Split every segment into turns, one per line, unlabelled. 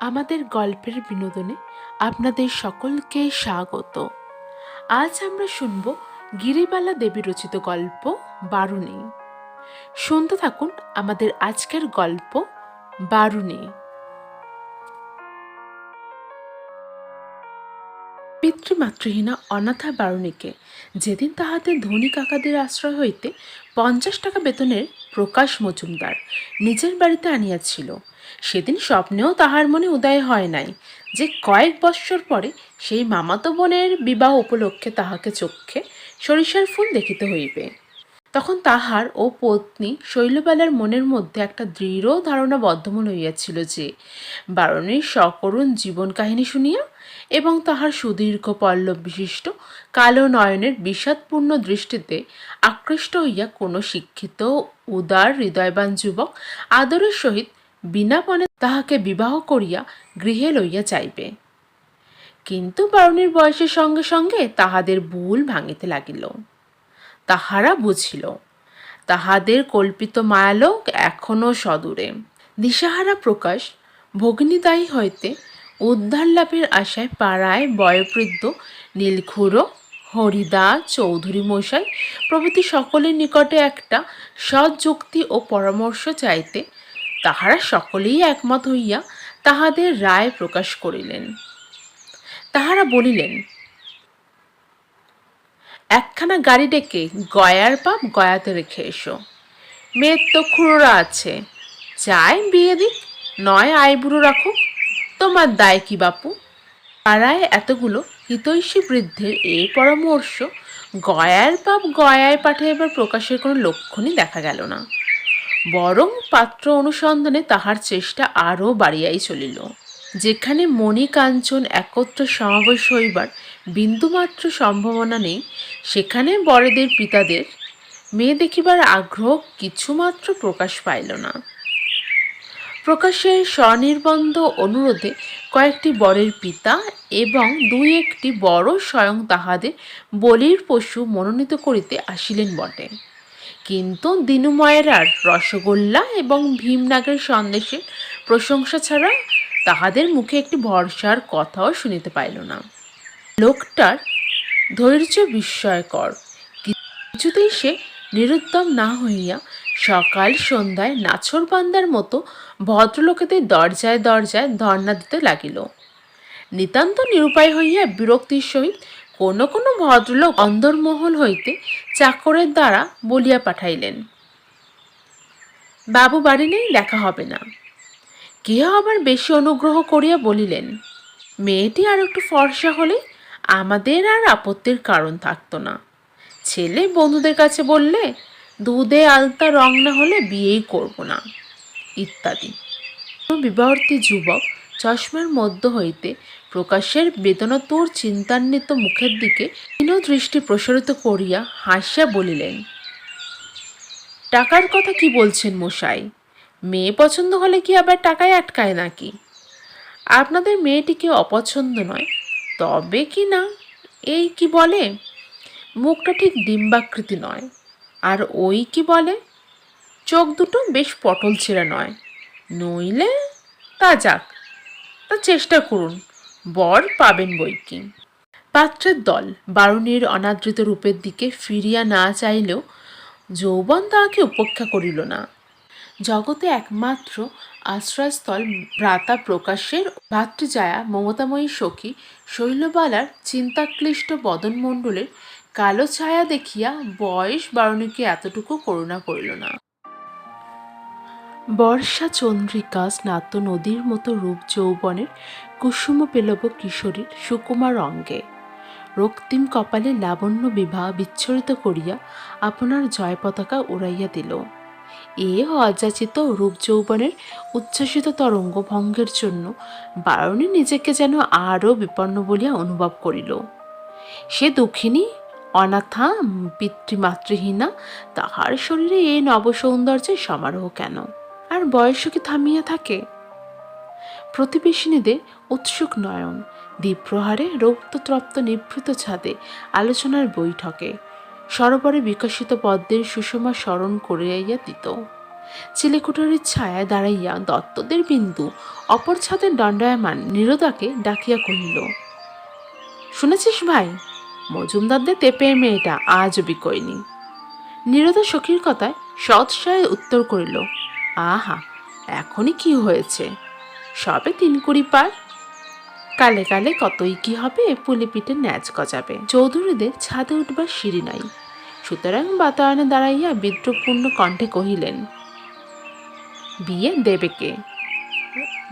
আমাদের গল্পের বিনোদনে আপনাদের সকলকে স্বাগত। আজ আমরা শুনব গিরিবালা দেবী রচিত গল্প বারুণী। শুনতে থাকুন আমাদের আজকের গল্প বারুণী। পিতৃমাতৃহীনা অনাথা বারুণীকে যেদিন তাহাতে ধনী কাকাদের আশ্রয় হইতে পঞ্চাশ টাকা বেতনের প্রকাশ মজুমদার নিজের বাড়িতে আনিয়াছিল সেদিন স্বপ্নেও তাহার মনে উদয় হয় নাই। যে কয়েক বৎসর পরে সেই মামাতো বোনের বিবাহ উপলক্ষে তাহাকে চক্ষে সরিষার ফুল দেখিতে হইবে। তখন তাহার ও পত্নী শৈলবালার মনের মধ্যে একটা দৃঢ় ধারণা বদ্ধমূল হইয়াছিল যে, বারণীর সকরুণ জীবন কাহিনী শুনিয়া এবং তাহার সুদীর্ঘ পল্লব বিশিষ্ট কালো নয়নের বিষাদপূর্ণ দৃষ্টিতে আকৃষ্ট হইয়া কোনো শিক্ষিত, উদার, হৃদয়বান যুবক আদরের সহিত বিনা পণে তাহাকে বিবাহ করিয়া গৃহে লইয়া যাইবে। কিন্তু বারুণীর বয়সের সঙ্গে সঙ্গে তাহাদের ভুল ভাঙিতে লাগিল। তাহারা বুঝিল, তাহাদের কল্পিত মায়ালোক এখনও সদূরে। দিশাহারা প্রকাশ, ভগ্নিদায়ী হইতে উদ্ধার লাভের আশায় পাড়ায় বয়োবৃদ্ধ নীলক্ষুরো হরিদা, চৌধুরী মশাই প্রভৃতি সকলের নিকটে একটা সৎ যুক্তি ও পরামর্শ চাইতে তাহারা সকলেই একমত হইয়া তাহাদের রায় প্রকাশ করিলেন। তাহারা বলিলেন, একখানা গাড়ি ডেকে গয়ার পাপ গয়াতে রেখে এসো। মেয়ের তো খুঁড়োরা আছে। চাই বিয়ে দিক, নয় আইবুড়ো রাখুক। তোমার দায় কি বাপু? পাড়ায় এতগুলো হিতৈষী বৃদ্ধের এই পরামর্শ গয়ার পাপ গয়ায় পাঠাইবার প্রকাশের কোনো লক্ষণই দেখা গেল না। বরং পাত্র অনুসন্ধানে তাহার চেষ্টা আরও বাড়িয়াই চলিল। যেখানে মণি কাঞ্চন একত্র সমাবেশ হইবার বিন্দুমাত্র সম্ভাবনা নেই, সেখানে বড়দের পিতাদের মেয়ে দেখিবার আগ্রহ কিছুমাত্র প্রকাশ পাইল না। প্রকাশের স্বনির্বন্ধ অনুরোধে কয়েকটি বরের পিতা এবং দুই একটি বড় স্বয়ং তাহাদের বলির পশু মনোনীত করিতে আসিলেন বটে। কিন্তু দিনুময়েরার রসগোল্লা এবং ভীমনাগের সন্দেশের প্রশংসা ছাড়া তাহাদের মুখে একটি ভরসার কথাও শুনিতে পাইল না। লোকটার ধৈর্য বিস্ময়কর। কিছুতেই সে নিরুদ্যম না হইয়া সকাল সন্ধ্যায় নাছর বান্দার মতো ভদ্রলোকেদের দরজায় দরজায় ধর্ণা দিতে লাগিল। নিতান্ত নিরুপায় হইয়া বিরক্তির সহিত কোনো কোনো ভদ্রলোক অন্দরমহল হইতে চাকরের দ্বারা বলিয়া পাঠাইলেন। বাবু বাড়ি নেই, দেখা হবে না। কেহ আবার বেশি অনুগ্রহ করিয়া বলিলেন, মেয়েটি আর একটু ফর্সা হলে আমাদের আর আপত্তির কারণ থাকতো না। ছেলে বন্ধুদের কাছে বললে, দুধে আলতা রং না হলে বিয়েই করব না। ইত্যাদি। বিবাহর্তী যুবক চশমার মধ্য হইতে প্রকাশের বেদনাতুর চিন্তান্বিত মুখের দিকে হীন দৃষ্টি প্রসারিত করিয়া হাসিয়া বলিলেন, টাকার কথা কি বলছেন মশাই? মেয়ে পছন্দ হলে কি আবার টাকায় আটকায় নাকি? আপনাদের মেয়েটিকে অপছন্দ নয়। তবে কি না, এই কি বলে? মুখটা ঠিক ডিম্বাকৃতি নয়। আর ওই কি বলে? চোখ দুটো বেশ পটল ছেঁড়া নয়। নইলে তা যাক, তা চেষ্টা করুন। বর পাবেন বই কি। পাত্রের দল বারুণীর অনাদৃত রূপের দিকে ফিরিয়া না চাইলেও যৌবন তাহাকে উপেক্ষা করিল না। জগতে একমাত্র আশ্রয়স্থল ভ্রাতা প্রকাশের ভাতৃজায়া মমতাময়ী সখী শৈলবালার চিন্তাক্লিষ্ট বদনমণ্ডলের কালো ছায়া দেখিয়া বয়স বারণীকে এতটুকু করুণা করিল না। বর্ষা চন্দ্রিকা স্নাত নদীর মতো রূপ যৌবনের কুসুম পেলব কিশোরীর সুকুমার অঙ্গে। রক্তিম কপালে লাবণ্য বিবাহ বিচ্ছরিত করিয়া আপনার জয় পতাকা উড়াইয়া দিল। এ অযাচিত রূপ যৌবনের উচ্ছ্বাসিত তরঙ্গ ভঙ্গের জন্য বারণী নিজেকে যেন আরও বিপন্ন বলিয়া অনুভব করিল। সে দুঃখিনী, অনাথা, পিতৃমাতৃহীনা, তাহার শরীরে এ নবসৌন্দর্যের সমারোহ কেন? আর বয়স কি থামিয়া থাকে? প্রতিবেশিনীদের উৎসুক নয়ন। দ্বীপ্রহারে রক্ততপ্ত নিভৃত ছাদে আলোচনার বৈঠকে সরোবরে বিকশিত পদ্মের সুষমা স্মরণ করিয়াইয়া দিত। চিলেকুটারির ছায়ায় দাঁড়াইয়া দত্তদের বিন্দু অপর ছাদের দণ্ডায়মান নীরদাকে ডাকিয়া কহিল, শুনেছিস ভাই, মজুমদারদের তেপের মেয়েটা আজও বিকয়নি? নীরদা সখীর কথায় সৎসায় উত্তর করিল, আহা, এখনই কি হয়েছে? সবে তিন কুড়ি পার কালে কালে কতই কি হবে, পুলে পিঠে ন্যাচ গজাবে। চৌধুরীদের ছাদে উঠবার সিঁড়ি নাই। সুতরাং বাতায়নে দাঁড়াইয়া বিদ্রুপূর্ণ কণ্ঠে কহিলেন, বিয়ে দেবে কে?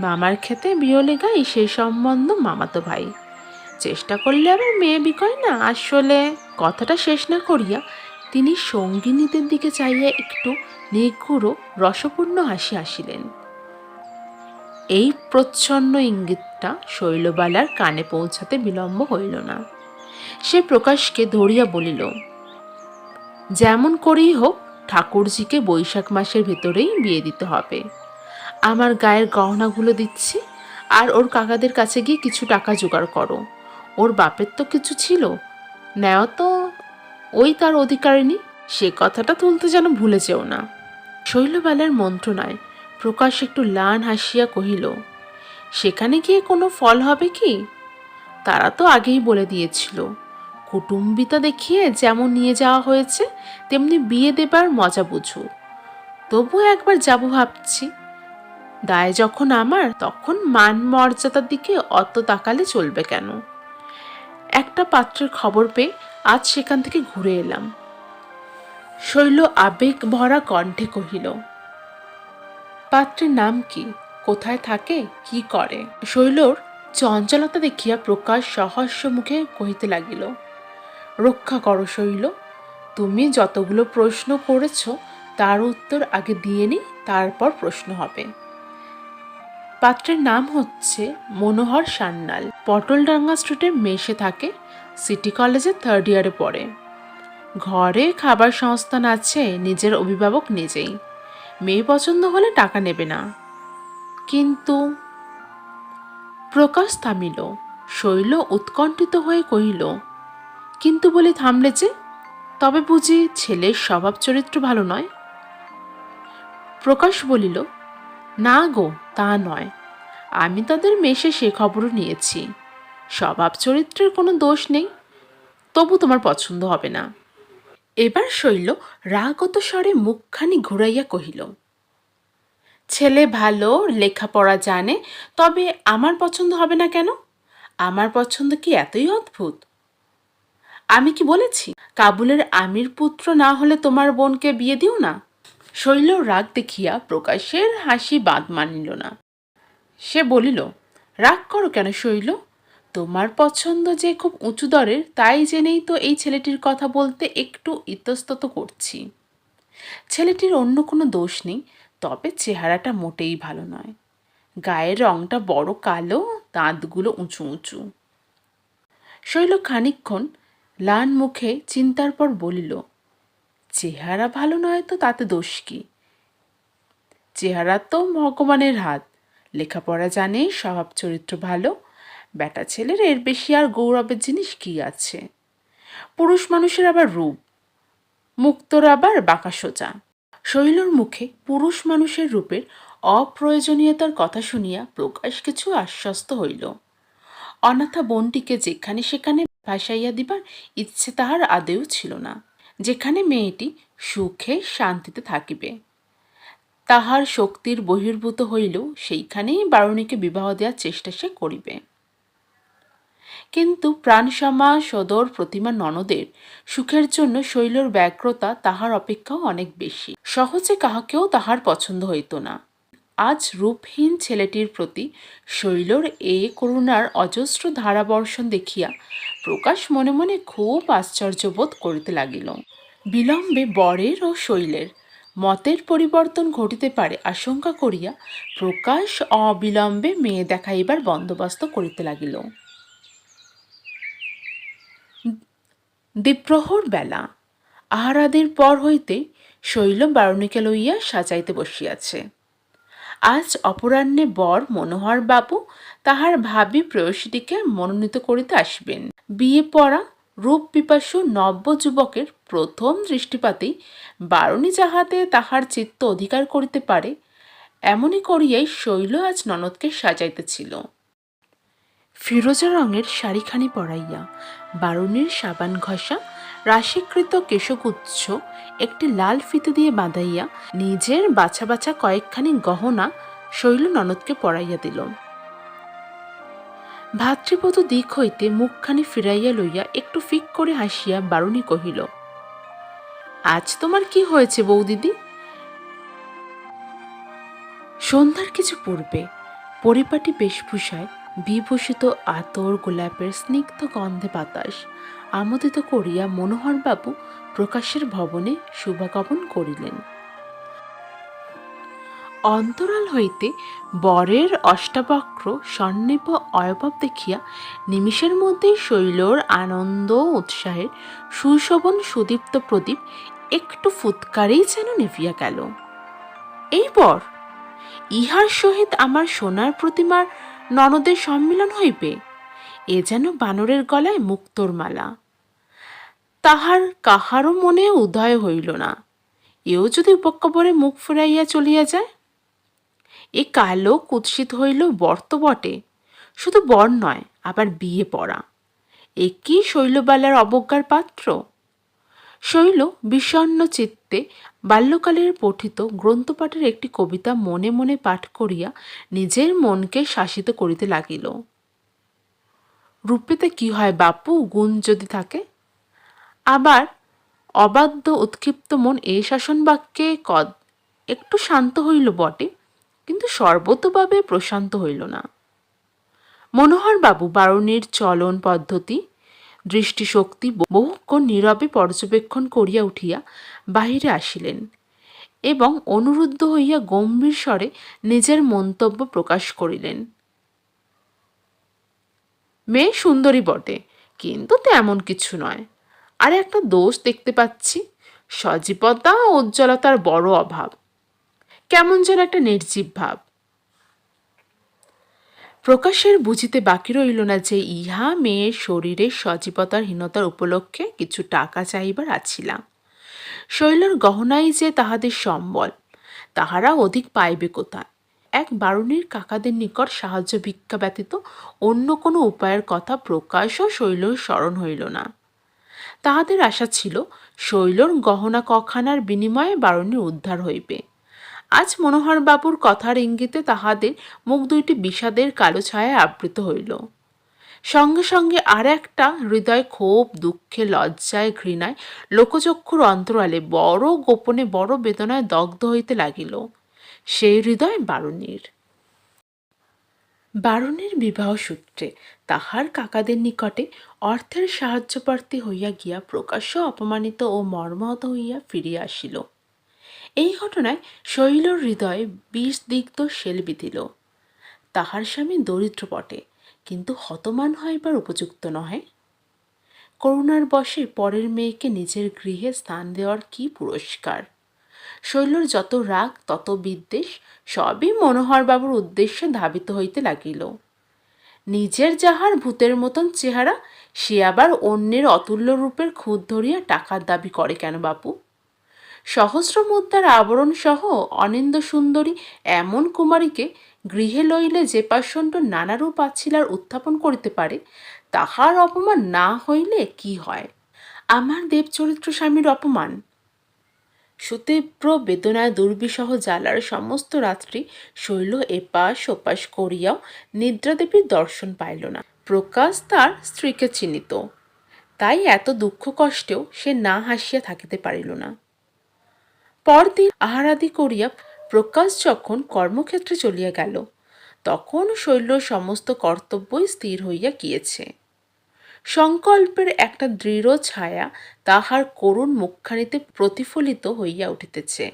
মামার খেতে বিয়লে গাই সেই সম্বন্ধ মামাতো ভাই। চেষ্টা করলে আবার মেয়ে বিকয় না? আসলে কথাটা শেষ না করিয়া তিনি সঙ্গিনীদের দিকে চাইয়া একটু নিগুড়, রসপূর্ণ হাসি হাসিলেন। এই প্রচ্ছন্ন ইঙ্গিতটা শৈলবালার কানে পৌঁছাতে বিলম্ব হইল না। সে প্রকাশকে ধরিয়া বলিল, যেমন করেই হোক, ঠাকুরজিকে বৈশাখ মাসের ভেতরেই বিয়ে দিতে হবে। আমার গায়ের গহনাগুলো দিচ্ছি, আর ওর কাকাদের কাছে গিয়ে কিছু টাকা জোগাড় করো। ওর বাপের তো কিছু ছিল। নেও তো ওই তার অধিকারিণী। সে কথাটা তুলতে যেন ভুলে যেও না। শৈলবালার মন্ত্রণায় প্রকাশ একটু লান হাসিয়া কহিল, সেখানে গিয়ে কোনো ফল হবে কি? তারা তো আগেই বলে দিয়েছিল, কুটুম্বিতা দেখিয়ে যেমন নিয়ে যাওয়া হয়েছে, তেমনি বিয়ে দেবার মজা বুঝু। তবু একবার যাব ভাবছি। দায় যখন আমার, তখন মান মর্যাদার দিকে অত তাকালে চলবে কেন? একটা পাত্রের খবর পেয়ে আজ সেখান থেকে ঘুরে এলাম। শৈল আবেগ ভরা কণ্ঠে কহিল পাত্রের নাম কি? কোথায় থাকে? কি করে? শৈলর চঞ্চলতা দেখিয়া প্রকাশ সহস্য মুখে কহিতে লাগিল, রক্ষা করো শৈল, তুমি যতগুলো প্রশ্ন করেছ, তার উত্তর আগে দিয়ে নি, তারপর প্রশ্ন হবে। পাত্রের নাম হচ্ছে মনোহর সান্যাল। পটলডাঙ্গা স্ট্রিটে মেশে থাকে, সিটি কলেজে থার্ড ইয়ারে পড়ে। ঘরে খাবার সংস্থান আছে, নিজের অভিভাবক নিজেই। মেয়ে পছন্দ হলে টাকা নেবে না। কিন্তু প্রকাশ থামিল, শৈল উৎকণ্ঠিত হয়ে কহিল, কিন্তু বলে থামলে যে? তবে বুঝি ছেলের স্বভাব চরিত্র ভালো নয়? প্রকাশ বলিল, না গো, তা নয়। আমি তাদের মেশে সে খবরও নিয়েছি। স্বভাব চরিত্রের কোনো দোষ নেই, তবু তোমার পছন্দ হবে না। এবার শৈল রাগত স্বরে মুখখানি ঘুরাইয়া কহিল, ছেলে ভালো, লেখাপড়া জানে, তবে আমার পছন্দ হবে না কেন? আমার পছন্দ কি এতই অদ্ভুত? আমি কি বলেছি, কাবুলের আমির পুত্র না হলে তোমার বোনকে বিয়ে দিও না? শৈল রাগ দেখিয়া প্রকাশের হাসি বাদ মানিল না। সে বলিল, রাগ করো কেন শৈল? তোমার পছন্দ যে খুব উঁচু দরের, তাই জেনেই তো এই ছেলেটির কথা বলতে একটু ইতস্তত করছি। ছেলেটির অন্য কোনো দোষ নেই, তবে চেহারাটা মোটেই ভালো নয়। গায়ের রংটা বড় কালো, দাঁতগুলো উঁচু উঁচু। শৈল খানিক্ষণ লান মুখে চিন্তার পর বলিল, চেহারা ভালো নয় তো তাতে দোষ কি? চেহারা তো ভগবানের হাত। লেখাপড়া জানে স্বভাব চরিত্র ভালো বেটা ছেলের, এর বেশি আর গৌরবের জিনিস কি আছে? পুরুষ মানুষের আবার রূপ, মুক্তর আবার বাঁকা সোজা। শৈলর মুখে পুরুষ মানুষের রূপের অপ্রয়োজনীয়তার কথা শুনিয়া প্রকাশ কিছু আশ্বস্ত হইল। অনাথা বোনটিকে যেখানে সেখানে ভাসাইয়া দিবার ইচ্ছে তাহার আদেও ছিল না, যেখানে মেয়েটি সুখে শান্তিতে থাকিবে। তাহার শক্তির বহির্ভূত হইলেও সেইখানেই বারুণীকে বিবাহ দেওয়ার চেষ্টা সে করিবে। কিন্তু প্রাণসমা, সদর, প্রতিমা ননদের সুখের জন্য শৈলর ব্যগ্রতা তাহার অপেক্ষাও অনেক বেশি। সহজে কাহাকেও তাহার পছন্দ হইত না। আজ রূপহীন ছেলেটির প্রতি শৈলর এ করুণার অজস্র ধারাবর্ষণ দেখিয়া প্রকাশ মনে মনে খুব আশ্চর্যবোধ করিতে লাগিল। বিলম্বে বরের ও শৈলের মতের পরিবর্তন ঘটিতে পারে আশঙ্কা করিয়া প্রকাশ অবিলম্বে মেয়ে দেখাইবার বন্দোবস্ত করিতে লাগিল। দ্বিপ্রহর বেলা আহারাদির পর হইতে শৈল বারণীকে লইয়া সাজাইতে বসিয়াছে। আজ অপরাহ্নে বর মনোহর বাবু তাহার ভাবি প্রেয়সীটিকে মনোনীত করিতে আসবেন। বিয়ে পড়া রূপ পিপাসু নব্য যুবকের প্রথম দৃষ্টিপাতেই বারণী যাহাতে তাহার চিত্ত অধিকার করিতে পারে এমনই করিয়াই শৈল আজ ননদকে সাজাইতেছিল। ফিরোজা রঙের শাড়িখানি পরাইয়া বারুণীর সাবান ঘষা, রাশিকৃত কেশগুচ্ছ একটি লাল ফিতে দিয়ে বাঁধাইয়া নিজের বাছা বাছা কয়েকখানি গহনা শৈল ননদকে পরাইয়া দিল। ভাতৃপদ দিক হইতে মুখখানি ফিরাইয়া লইয়া একটু ফিক করে হাসিয়া বারুণী কহিল, আজ তোমার কি হয়েছে বৌদিদি? সন্ধ্যার কিছু পূর্বে, পরিপাটি বেশভূষায় বিভূষিত আতর, গোলাপের স্নিগ্ধ গন্ধে বাতাস, আমোদিত করিয়া মনোহরবাবু প্রকাশের ভবনে শুভাগমন করিলেন। অন্তরাল হইতে বরের অষ্টাবক্র স্বর্ণেপ অয়পব দেখিয়া নিমিষের মধ্যেই শৈলর আনন্দ উৎসাহের সুশোভন সুদীপ্ত প্রদীপ একটু ফুৎকারেই যেন নিভিয়া গেল। এই বর, ইহার সহিত আমার সোনার প্রতিমার ননদের সম্মিলন হইবে, এ যেন বানরের গলায় মুক্তোর মালা। তাহার কাহারও মনে উদয় হইল না, এও যদি উপকবরে মুখ ফুরাইয়া চলিয়া যায়? এ কালো কুৎসিত হইল বর্ত বটে, শুধু বর নয়, আবার বিয়ে পড়া। এ কি শৈলবালার অবজ্ঞার পাত্র? শৈল বিষণ্ন চিত্তে বাল্যকালের পঠিত গ্রন্থপাঠের একটি কবিতা মনে মনে পাঠ করিয়া নিজের মনকে শাসিত করিতে লাগিল। রূপেতে কি হয় বাপু, গুণ যদি থাকে? আবার, অবাধ্য উৎক্ষিপ্ত মন এই শাসন বাক্যে কদ। একটু শান্ত হইল বটে, কিন্তু সর্বতভাবে প্রশান্ত হইল না। মনোহরবাবু বারণীর চলন পদ্ধতি দৃষ্টিশক্তি বহুক্ষণ নীরবে পর্যবেক্ষণ করিয়া উঠিয়া বাহিরে আসিলেন এবং অনুরুদ্ধ হইয়া গম্ভীর স্বরে নিজের মন্তব্য প্রকাশ করিলেন। মেয়ে সুন্দরী বটে, কিন্তু তেমন কিছু নয়। আর একটা দোষ দেখতে পাচ্ছি, সজীবতা ও উজ্জ্বলতার বড় অভাব। কেমন যেন একটা নির্জীব ভাব। প্রকাশের বুঝিতে বাকি রইল না যে ইহা মেয়ের শরীরের সজীবতার হীনতার উপলক্ষে কিছু টাকা চাইবার আছিলাম। শৈলর গহনাই যে তাহাদের সম্বল, তাহারা অধিক পাইবে কোথায়? এক বারুণীর কাকাদের নিকট সাহায্য ভিক্ষা ব্যতীত অন্য কোনো উপায়ের কথা প্রকাশও শৈলর স্মরণ হইল না। তাহাদের আশা ছিল, শৈলর গহনা কখানার বিনিময়ে বারুণীর উদ্ধার হইবে। আজ মনোহর বাবুর কথার ইঙ্গিতে তাহাদের মুখ দুইটি বিষাদের কালো ছায়ায় আবৃত হইল। সঙ্গে সঙ্গে আর একটা হৃদয় ক্ষোভ, দুঃখে লজ্জায় ঘৃণায় লোকচক্ষুর অন্তরালে বড় গোপনে, বড় বেদনায় দগ্ধ হইতে লাগিল। সেই হৃদয় বারুণীর। বারুণীর বিবাহ সূত্রে তাহার কাকাদের নিকটে অর্থের সাহায্যপ্রার্থী হইয়া গিয়া প্রকাশ্য অপমানিত ও মর্মাহত হইয়া ফিরিয়া আসিল। এই ঘটনায় শৈলর হৃদয়ে বিষ দিগ্ধ শেল বিধিল তাহার স্বামী দরিদ্র বটে, কিন্তু হতমান হইবার উপযুক্ত নহে। করুণার বশে পরের মেয়েকে নিজের গৃহে স্থান দেওয়ার কি পুরস্কার? শৈলর যত রাগ, তত বিদ্বেষ সবই মনোহরবাবুর উদ্দেশ্যে ধাবিত হইতে লাগিল। নিজের যাহার ভূতের মতন চেহারা, সে আবার অন্যের অতুল্য রূপের খুদ ধরিয়া টাকার দাবি করে কেন বাপু? সহস্র মুদ্রার আবরণ সহ অনিন্দ সুন্দরী এমন কুমারীকে গৃহে লইলে যে পাষণ্ড নানারূপ আছিলার উত্থাপন করিতে পারে, তাহার অপমান না হইলে কি হয়? আমার দেবচরিত্র স্বামীর অপমান। সুতীব্র, বেদনায় দুর্বিসহ জ্বালার সমস্ত রাত্রি শৈল এপাশ ওপাশ করিয়াও নিদ্রাদেবীর দর্শন পাইল না। প্রকাশ তার স্ত্রীকে চিনিত। তাই এত দুঃখ কষ্টেও সে না হাসিয়া থাকিতে পারিল না। পরদিন আহারাদি করিয়া প্রকাশ যখন কর্মক্ষেত্রে চলিয়া গেল, তখন শৈল সমস্ত কর্তব্যই স্থির হইয়া গিয়েছে। সংকল্পের একটা দৃঢ় ছায়া তাহার করুণ মুখখানিতে প্রতিফলিত হইয়া উঠিতেছে।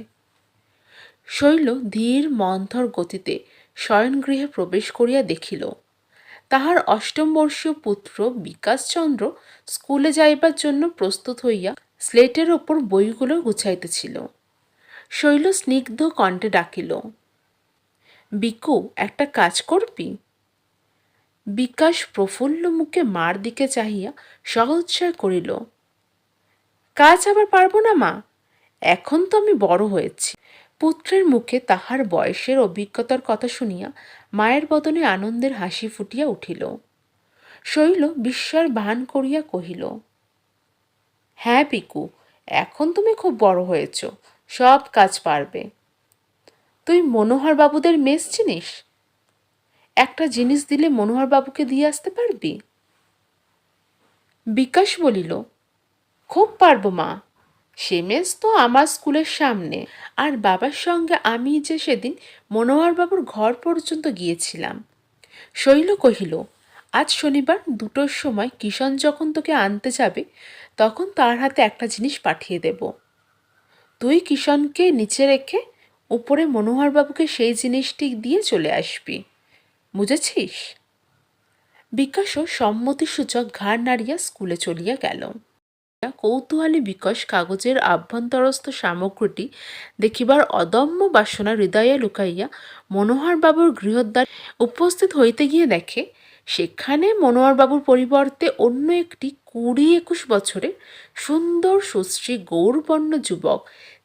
শৈল ধীর মন্থর গতিতে শয়নগৃহে প্রবেশ করিয়া দেখিল, তাহার অষ্টম বর্ষীয় পুত্র বিকাশচন্দ্র স্কুলে যাইবার জন্য প্রস্তুত হইয়া স্লেটের ওপর বইগুলো গুছাইতেছিল। শৈল স্নিগ্ধ কণ্ঠে ডাকিল, বিকু, একটা কাজ করবি? বিকাশ প্রফুল্ল মুখে মার দিকে চাহিয়া সহোৎসাহ করিল, কাজ আবার পারব না মা? এখন তো আমি বড় হয়েছি। পুত্রের মুখে তাহার বয়সের অভিজ্ঞতার কথা শুনিয়া মায়ের বদনে আনন্দের হাসি ফুটিয়া উঠিল, শৈল বিস্ময়ের ভান করিয়া কহিল হ্যাঁ পিকু এখন তুমি খুব বড় হয়েছ সব কাজ পারবে। তুই মনোহর বাবুদের মেস চিনিস? একটা জিনিস দিলে মনোহর বাবুকে দিয়ে আসতে পারবি? বিকাশ বলিল, খুব পারব মা। সে মেস তো আমার স্কুলের সামনে। আর বাবার সঙ্গে আমি যে সেদিন মনোহরবাবুর ঘর পর্যন্ত গিয়েছিলাম। শৈল কহিল, আজ শনিবার দুটোর সময় কিষণ যখন তোকে আনতে যাবে, তখন তার হাতে একটা জিনিস পাঠিয়ে দেব। তুই কিষণকে নিচে রেখে উপরে মনোহরবাবুকে সেই জিনিসটি দিয়ে চলে আসবি। বুঝেছিস? বিকাশও সম্মতিসূচক ঘাড় নাড়িয়া স্কুলে চলিয়া গেল। কৌতূহলী বিকশ কাগজের আভ্যন্তরস্থ সামগ্রীটি দেখিবার অদম্য বাসনা হৃদয়ে লুকাইয়া মনোহরবাবুর গৃহদ্বার উপস্থিত হইতে গিয়ে দেখে, সেখানে মনোহরবাবুর পরিবর্তে অন্য একটি কুড়ি একুশ বছরের সুন্দর সুশ্রী গৌরবর্ণ যুবক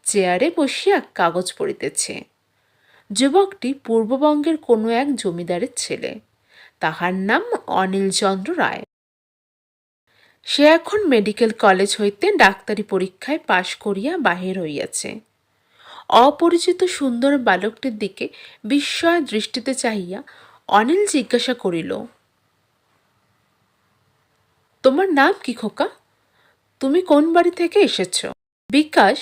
চেয়ারে বসিয়া কাগজ পড়িতেছে। যুবকটি পূর্ববঙ্গের কোনো এক জমিদারের ছেলে। তাহার নাম অনিলচন্দ্র রায়। সে এখন মেডিকেল কলেজ হইতে ডাক্তারি পরীক্ষায় পাশ করিয়া বাহির হইয়াছে। অপরিচিত সুন্দর বালকটির দিকে বিস্ময় দৃষ্টিতে চাহিয়া অনিল জিজ্ঞাসা করিল, তোমার নাম কি খোকা? তুমি কোন বাড়ি থেকে এসেছ? বিকাশ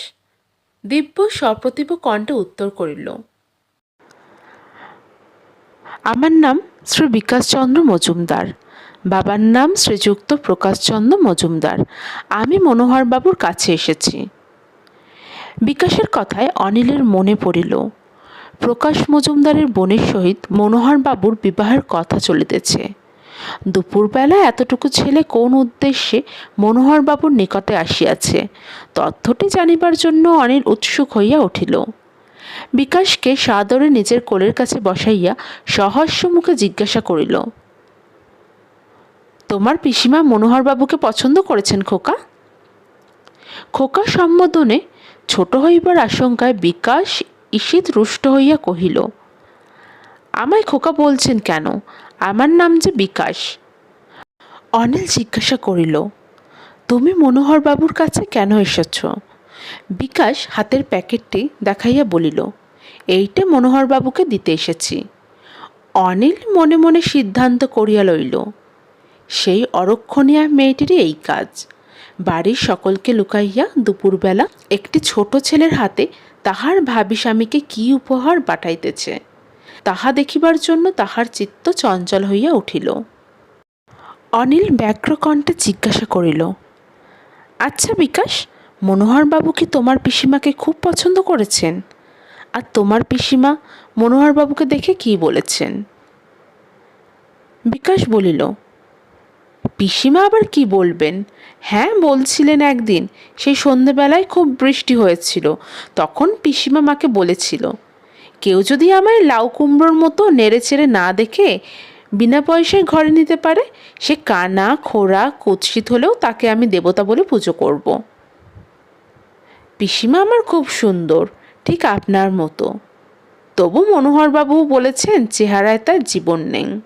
দিব্য সপ্রতিভ কণ্ঠে উত্তর করিল, আমার নাম শ্রী বিকাশচন্দ্র মজুমদার। বাবার নাম শ্রীযুক্ত প্রকাশচন্দ্র মজুমদার। আমি মনোহরবাবুর কাছে এসেছি বিকাশের কথায় অনিলের মনে পড়িল, প্রকাশ মজুমদারের বোনের সহিত মনোহরবাবুর বিবাহের কথা চলিতেছে। দুপুরবেলা এতটুকু ছেলে কোন উদ্দেশ্যে মনোহরবাবুর নিকটে আসিয়াছে? তথ্যটি জানিবার জন্য অনিল উৎসুক হইয়া উঠিল। বিকাশকে সাদরে নিজের কোলের কাছে বসাইয়া সহস্য মুখে জিজ্ঞাসা করিল, তোমার পিসিমা মনোহরবাবুকে পছন্দ করেছেন খোকা? খোকা সম্বোধনে ছোট হইবার আশঙ্কায় বিকাশ ঈষিত রুষ্ট হইয়া কহিল আমায় খোকা বলছেন কেন? আমার নাম যে বিকাশ। অনিল জিজ্ঞাসা করিল, তুমি মনোহরবাবুর কাছে কেন এসেছ? বিকাশ হাতের প্যাকেটটি দেখাইয়া বলিল, এইটে মনোহরবাবুকে দিতে এসেছি। অনিল মনে মনে সিদ্ধান্ত করিয়া লইল, সেই অরক্ষণীয়া মেয়েটিরই এই কাজ। বাড়ির সকলকে লুকাইয়া দুপুরবেলা একটি ছোট ছেলের হাতে তাহার ভাবি স্বামীকে কি উপহার পাঠাইতেছে? তাহা দেখিবার জন্য তাহার চিত্ত চঞ্চল হইয়া উঠিল। অনিল ব্যগ্রকণ্ঠে জিজ্ঞাসা করিল আচ্ছা বিকাশ মনোহরবাবু কি তোমার পিসিমাকে খুব পছন্দ করেছেন? আর তোমার পিসিমা মনোহরবাবুকে দেখে কি বলেছেন? বিকাশ বলিল, পিসিমা আবার কি বলবেন? হ্যাঁ বলছিলেন একদিন, সেই সন্ধেবেলায় খুব বৃষ্টি হয়েছিল, তখন পিসিমা মাকে বলেছিল কেউ যদি আমায় লাউ কুমড়োর মতো নেড়ে চেড়ে না দেখে বিনা পয়সায় ঘরে নিতে পারে, সে কানা, খোড়া, কুৎসিত হলেও তাকে আমি দেবতা বলে পুজো করব। পিসিমা আমার খুব সুন্দর, ঠিক আপনার মতো। তবু মনোহরবাবু বলেছেন চেহারায় তার জীবন নেই।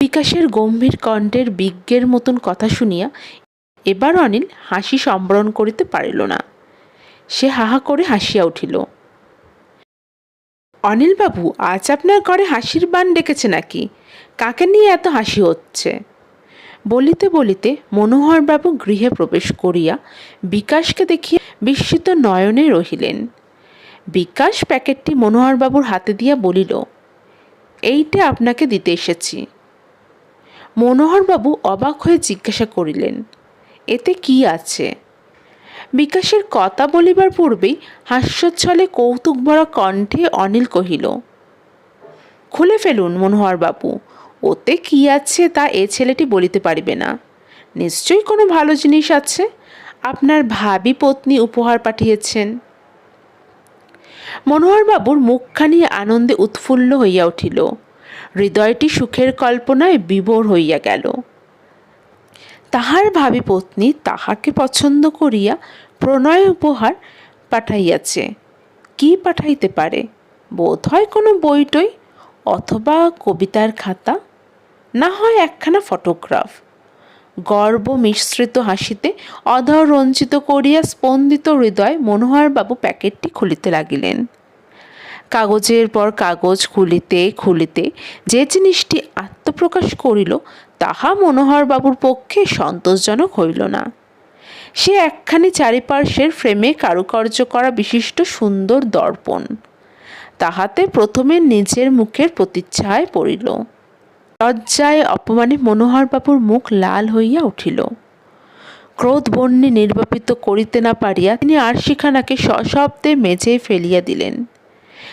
বিকাশের গম্ভীর কণ্ঠের বিজ্ঞের মতন কথা শুনিয়া এবার অনিল হাসি সম্বরণ করিতে পারিল না। সে হাহা করে হাসিয়া উঠিল। অনিলবাবু, আজ আপনার ঘরে হাসির বান ডেকেছে নাকি? কাকে নিয়ে এত হাসি হচ্ছে? বলিতে বলিতে মনোহরবাবু গৃহে প্রবেশ করিয়া বিকাশকে দেখিয়া বিস্মিত নয়নে রহিলেন। বিকাশ প্যাকেটটি মনোহরবাবুর হাতে দিয়া বলিল, এইটা আপনাকে দিতে এসেছি। মনোহরবাবু অবাক হয়ে জিজ্ঞাসা করিলেন, এতে কি আছে? বিকাশের কথা বলিবার পূর্বেই হাস্যোচ্ছলে কৌতুক ভরা কণ্ঠে অনিল কহিল, খুলে ফেলুন মনোহরবাবু ওতে কি আছে তা এ ছেলেটি বলিতে পারিবে না। নিশ্চয়ই কোনো ভালো জিনিস আছে। আপনার ভাবি পত্নী উপহার পাঠিয়েছেন। মনোহরবাবুর মুখখানি আনন্দে উৎফুল্ল হইয়া উঠিল। হৃদয়টি সুখের কল্পনায় বিভোর হইয়া গেল। তাহার ভাবি পত্নী তাহাকে পছন্দ করিয়া প্রণয় উপহার পাঠাইয়াছে। কি পাঠাইতে পারে? বোধ হয় কোনো বইটই অথবা কবিতার খাতা। না হয় একখানা ফটোগ্রাফ। গর্ব মিশ্রিত হাসিতে অধর রঞ্জিত করিয়া স্পন্দিত হৃদয় মনোহরবাবু প্যাকেটটি খুলিতে লাগিলেন। কাগজের পর কাগজ খুলিতে খুলিতে যে জিনিসটি আত্মপ্রকাশ করিল তাহা মনোহরবাবুর পক্ষে সন্তোষজনক হইল না। সে একখানি চারিপার্শ্বের ফ্রেমে কারুকার্য করা বিশিষ্ট সুন্দর দর্পণ। তাহাতে প্রথমে নিজের মুখের প্রতিচ্ছায় পড়িল। লজ্জায় অপমানে মনোহরবাবুর মুখ লাল হইয়া উঠিল। ক্রোধ বন্যে নির্বাপিত করিতে না পারিয়া তিনি আরশিখানাকে সশব্দে মেঝে ফেলিয়া দিলেন।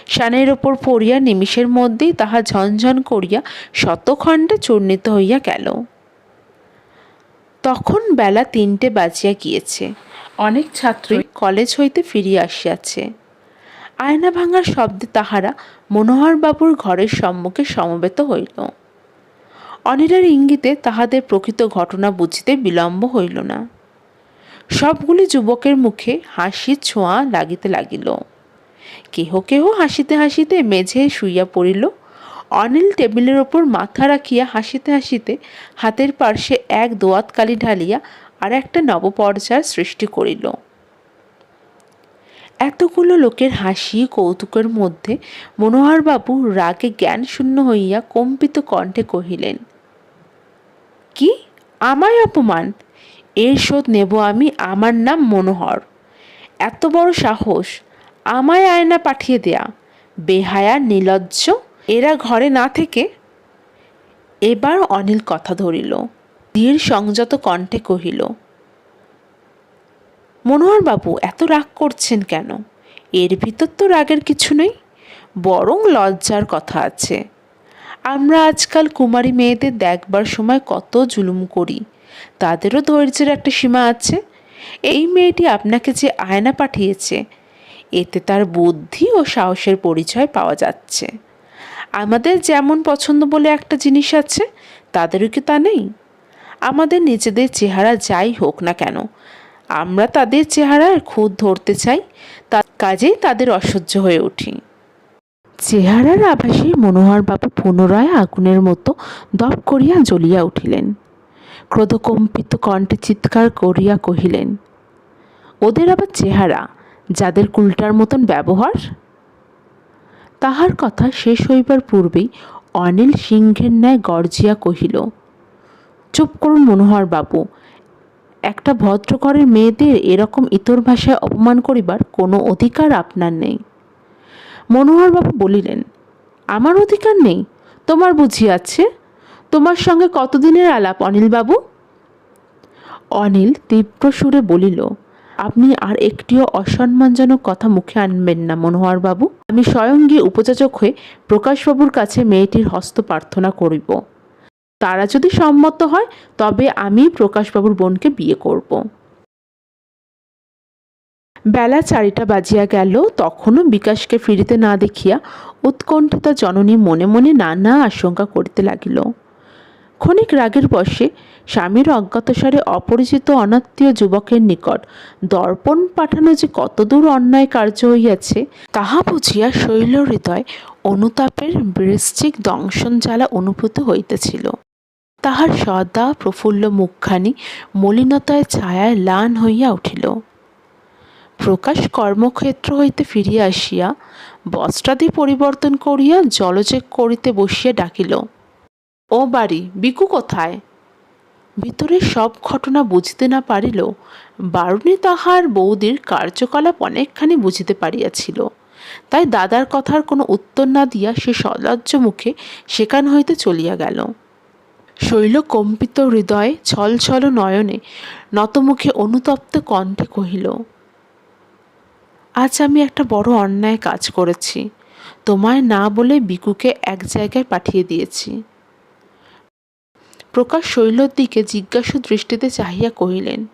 শানের ওপর পড়িয়া নিমিষের মধ্যেই তাহা ঝনঝন করিয়া শতখণ্ডে চূর্ণিত হইয়া গেল। তখন বেলা তিনটে বাজিয়া গিয়েছে। অনেক ছাত্রই কলেজ হইতে ফিরিয়া আসিয়াছে। আয়না ভাঙার শব্দে তাহারা মনোহরবাবুর ঘরের সম্মুখে সমবেত হইল। অনিরার ইঙ্গিতে তাহাদের প্রকৃত ঘটনা বুঝিতে বিলম্ব হইল না। সবগুলি যুবকের মুখে হাসির ছোঁয়া লাগিতে লাগিল। কেহ কেহ হাসিতে হাসিতে মেঝে শুইয়া পড়িল। অনিল টেবিলের ওপর মাথা রাখিয়া হাসিতে হাসিতে হাতের পার্শ্বে এক দোয়াতকালি ঢালিয়া আর একটা নবপর্যার সৃষ্টি করিল। এতগুলো লোকের হাসি কৌতুকের মধ্যে মনোহরবাবু রাগে জ্ঞান শূন্য হইয়া কম্পিত কণ্ঠে কহিলেন, কি? আমায় অপমান? এর শোধ নেব আমি আমার নাম মনোহর। এত বড় সাহস! আমায় আয়না পাঠিয়ে দেয়া। বেহায়া, নিলজ্জ, এরা ঘরে না থেকে এবার অনিল কথা ধরিল। ধীর সংযত কণ্ঠে কহিল মনোহরবাবু এত রাগ করছেন কেন? এর ভিতর তো রাগের কিছু নেই, বরং লজ্জার কথা আছে। আমরা আজকাল কুমারী মেয়েদের দেখবার সময় কত জুলুম করি। তাদেরও ধৈর্যের একটা সীমা আছে। এই মেয়েটি আপনাকে যে আয়না পাঠিয়েছে এতে তার বুদ্ধি ও সাহসের পরিচয় পাওয়া যাচ্ছে। আমাদের যেমন পছন্দ বলে একটা জিনিস আছে, তাদেরও কি তা নেই? আমাদের নিজেদের চেহারা যাই হোক না কেন, আমরা তাদের চেহারার খুদ ধরতে চাই, তা কাজেই তাদের অসহ্য হয়ে উঠি। চেহারার আভাসে মনোহরবাবু পুনরায় আগুনের মতো দপ করিয়া জ্বলিয়া উঠিলেন। ক্রোধকম্পিত কণ্ঠে চিৎকার করিয়া কহিলেন, ওদের আবার চেহারা? যাদের কুলটার মতন ব্যবহার? তাহার কথা শেষ হইবার পূর্বেই অনিল সিংহের ন্যায় গর্জিয়া কহিল, চুপ করুন মনোহর বাবু, একটা ভদ্রঘরের মেয়েদের এরকম ইতর ভাষায় অপমান করিবার কোনো অধিকার আপনার নেই। মনোহরবাবু বলিলেন, আমার অধিকার নেই? তোমার বুঝি আছে তোমার সঙ্গে কতদিনের আলাপ অনিলবাবু অনিল তীব্র সুরে বলিল আপনি আর একটিও অসম্মানজনক কথা মুখে আনবেন না মনোহরবাবু আমি স্বয়ং গিয়ে উপযাচক হয়ে প্রকাশবাবুর কাছে মেয়েটির হস্ত প্রার্থনা করিব। তারা যদি সম্মত হয়, তবে আমি প্রকাশবাবুর বোনকে বিয়ে করব। বেলা চারিটা বাজিয়া গেল, তখনও বিকাশকে ফিরিতে না দেখিয়া উৎকণ্ঠিতা জননী মনে মনে নানা আশঙ্কা করিতে লাগিল। ক্ষণিক রাগের বশে স্বামীর অজ্ঞাতসারে অপরিচিত অনাত্মীয় যুবকের নিকট দর্পণ পাঠানো যে কতদূর অন্যায় কার্য হইয়াছে, তাহা বুঝিয়া শৈল হৃদয় অনুতাপের বৃশ্চিক দংশন জ্বালা অনুভূত হইতেছিল। তাহার সদা প্রফুল্ল মুখখানি মলিনতায় ছায়ায় লান হইয়া উঠিল। প্রকাশ কর্মক্ষেত্র হইতে ফিরিয়া আসিয়া বস্ত্রাদি পরিবর্তন করিয়া জলযোগ করিতে বসিয়া ডাকিল। ও বাড়ি বিকু কোথায়? ভিতরে সব ঘটনা বুঝিতে না পারিল বারুণী তাহার বৌদির কার্যকলাপ অনেকখানি বুঝিতে পারিয়াছিল। তাই দাদার কথার কোনো উত্তর না দিয়া সে সলজ্জ মুখে সেখান হইতে চলিয়া গেল। শৈল কম্পিত হৃদয়ে ছল ছল নয়নে নতমুখে অনুতপ্ত কণ্ঠে কহিল, আজ আমি একটা বড় অন্যায় কাজ করেছি। তোমায় না বলে বিকুকে এক জায়গায় পাঠিয়ে দিয়েছি। প্রকাশ শৈলর দিকে জিজ্ঞাসু দৃষ্টিতে চাহিয়া কহিলেন,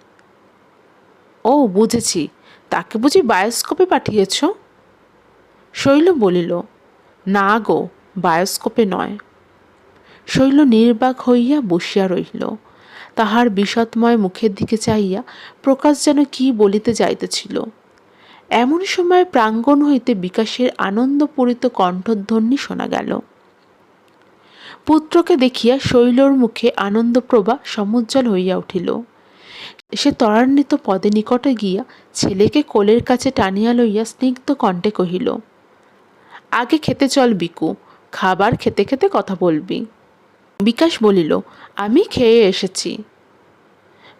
ও, বুঝেছি। তাকে বুঝি বায়োস্কোপে পাঠিয়েছ? শৈল বলিল, না গো, বায়োস্কোপে নয়। শৈল নির্বাক হইয়া বসিয়া রহিল। তাহার বিষদময় মুখের দিকে চাইয়া প্রকাশ যেন কি বলিতে যাইতেছিল। এমন সময় প্রাঙ্গণ হইতে বিকাশের আনন্দপূরিত কণ্ঠধ্বনি শোনা গেল। পুত্রকে দেখিয়া শৈলর মুখে আনন্দপ্রভা সমুজ্জ্বল হইয়া উঠিল। সে ত্বরান্বিত পদে নিকটে গিয়া ছেলেকে কোলের কাছে টানিয়া লইয়া স্নিগ্ধ কণ্ঠে কহিল, আগে খেতে চল বিকু, খাবার খেতে খেতে কথা বলবি। বিকাশ বলিল, আমি খেয়ে এসেছি।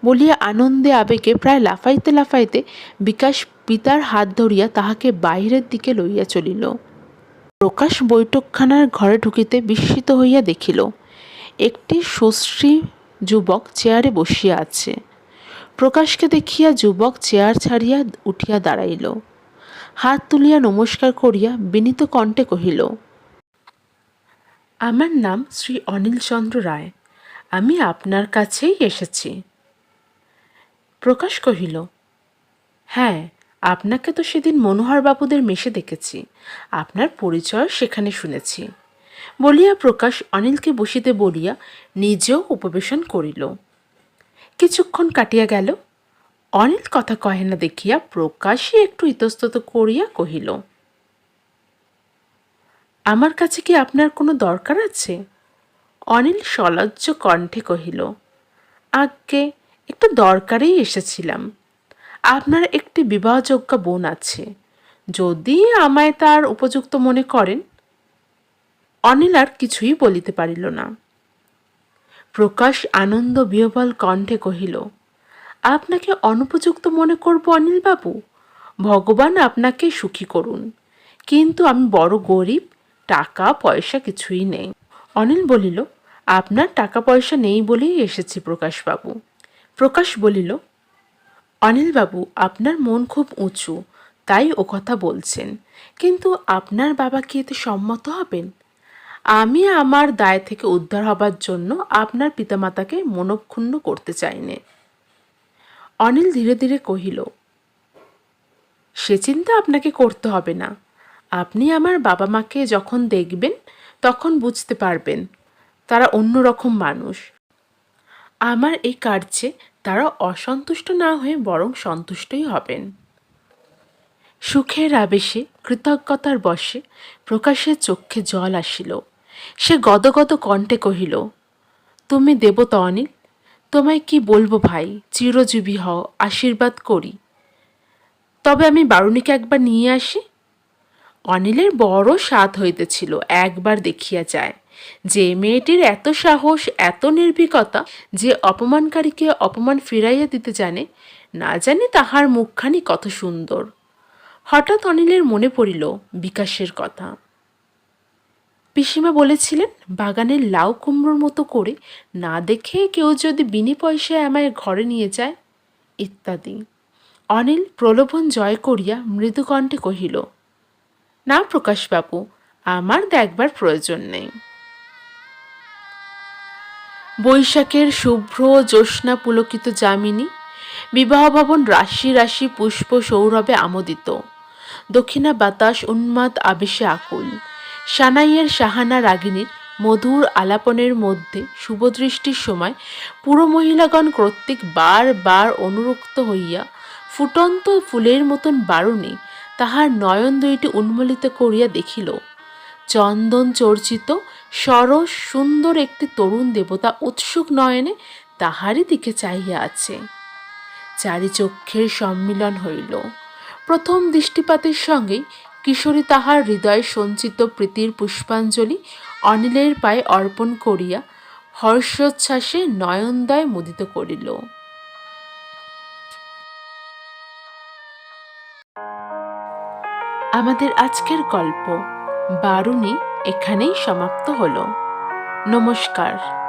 বলিয়া আনন্দে আবেগে প্রায় লাফাইতে লাফাইতে বিকাশ পিতার হাত ধরিয়া তাহাকে বাহিরের দিকে লইয়া চলিল। প্রকাশ বৈঠকখানার ঘরে ঢুকিতে বিস্মিত হইয়া দেখিল, একটি সুশ্রী যুবক চেয়ারে বসিয়া আছে। প্রকাশকে দেখিয়া যুবক চেয়ার ছাড়িয়া উঠিয়া দাঁড়াইল। হাত তুলিয়া নমস্কার করিয়া বিনীত কণ্ঠে কহিল, আমার নাম শ্রী অনিলচন্দ্র রায়। আমি আপনার কাছেই এসেছি। প্রকাশ কহিল হ্যাঁ আপনাকে তো সেদিন মনোহর বাবুদের মেশে দেখেছি। আপনার পরিচয় সেখানে শুনেছি। বলিয়া প্রকাশ অনিলকে বসিতে বলিয়া নিজেও উপবেশন করিল। কিছুক্ষণ কাটিয়া গেল। অনিল কথা কহে না দেখিয়া প্রকাশই একটু ইতস্তত করিয়া কহিল, আমার কাছে কি আপনার কোনো দরকার আছে? অনিল সলজ্জ কণ্ঠে কহিল, আজ্ঞে, একটু দরকারেই এসেছিলাম। আপনার একটি বিবাহযোগ্য বোন আছে। যদি আমায় তার উপযুক্ত মনে করেন অনিল আর কিছুই বলিতে পারিল না। প্রকাশ আনন্দ বিহবল কণ্ঠে কহিল, আপনাকে অনুপযুক্ত মনে করব অনিলবাবু? ভগবান আপনাকে সুখী করুন। কিন্তু আমি বড় গরিব, টাকা, পয়সা কিছুই নেই। অনিল বলিল, আপনার টাকা পয়সা নেই বলেই এসেছি প্রকাশবাবু। প্রকাশ বলিল অনিলবাবু, আপনার মন খুব উঁচু, তাই ও কথা বলছেন। কিন্তু আপনার বাবা কি এতে সম্মত হবেন? আমি আমার দায় থেকে উদ্ধার হবার জন্য আপনার পিতামাতাকে মনক্ষুণ্ণ করতে চাইনে। অনিল ধীরে ধীরে কহিল, সে চিন্তা আপনাকে করতে হবে না। আপনি আমার বাবা মাকে যখন দেখবেন, তখন বুঝতে পারবেন, তারা অন্যরকম মানুষ। আমার এই কার্যে তারা অসন্তুষ্ট না হয়ে বরং সন্তুষ্টই হবেন। সুখের আবেশে, কৃতজ্ঞতার বশে প্রকাশের চক্ষে জল আসিল। সে গদগদ কণ্ঠে কহিল, তুমি দেবতা অনিল, তোমায় কি বলব ভাই, চিরজীবী হও, আশীর্বাদ করি। তবে আমি বারুণীকে একবার নিয়ে আসি? অনিলের বড় স্বাদ হইতেছিল, একবার দেখিয়া যায়। যে মেয়েটির এত সাহস, এত নির্ভীকতা যে অপমানকারীকে অপমান ফিরাইয়া দিতে জানে, না জানি তাহার মুখখানি কত সুন্দর। হঠাৎ অনিলের মনে পড়িল বিকাশের কথা। পিসিমা বলেছিলেন, বাগানের লাউ কুমড়োর মতো করে না দেখে কেউ যদি বিনি পয়সায় আমায় ঘরে নিয়ে যায়, ইত্যাদি। অনিল প্রলোভন জয় করিয়া মৃদুকণ্ঠে কহিল, না প্রকাশবাবু, আমার দেখবার প্রয়োজন নেই। বৈশাখের শুভ্র জ্যোৎস্না পুলকিত যামিনী, বিবাহ ভবন রাশি রাশি পুষ্প সৌরভে আমোদিত। দক্ষিণা বাতাস উন্মাদ আবেশে আকুল। সানাইয়ের সাহানা রাগিনীর মধুর আলাপনের মধ্যে শুভদৃষ্টির সময় পুরো মহিলাগণ কর্তৃক বার বার অনুরক্ত হইয়া ফুটন্ত ফুলের মতন বারুণী তাহার নয়ন দুইটি উন্মোলিত করিয়া দেখিল। চন্দন চর্চিত, সরস সুন্দর একটি তরুণ দেবতা উৎসুক নয়নে তাহারই দিকে চাহিয়া আছে। চারি চক্ষের সম্মিলন হইল। প্রথম দৃষ্টিপাতের সঙ্গেই কিশোরী তাহার হৃদয় সঞ্চিত প্রীতির পুষ্পাঞ্জলি অনিলের পায়ে অর্পণ করিয়া হর্ষোচ্ছ্বাসে নয়নদয় মুদিত করিল। আমাদের আজকের গল্প বারুণী এখানেই সমাপ্ত হলো। নমস্কার।